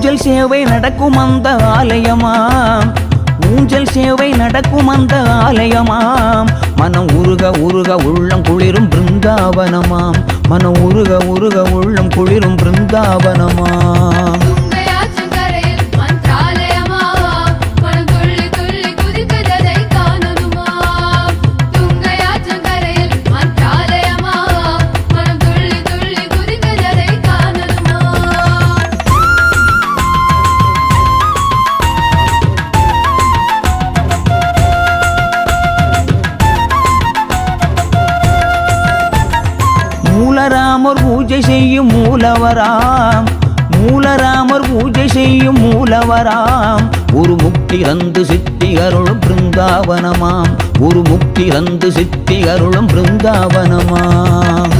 ஊஞ்சல் சேவை நடக்கும் அந்த ஆலயமாம். ஊஞ்சல் சேவை நடக்கும் அந்த ஆலயமாம். மனம் உருக உருக உள்ளம் குளிரும் பிருந்தாவனமாம். மனம் உருக உருக உள்ளம் குளிரும் பிருந்தாவனமாம். மூலராமர் பூஜை செய்யும் மூலவராம். மூலராமர் பூஜை செய்யும் மூலவராம். ஒரு முக்தி ரந்து சித்தி அருளும் பிருந்தாவனமாம். ஒரு முக்தி ரந்து சித்தி அருளும் பிருந்தாவனமாம்.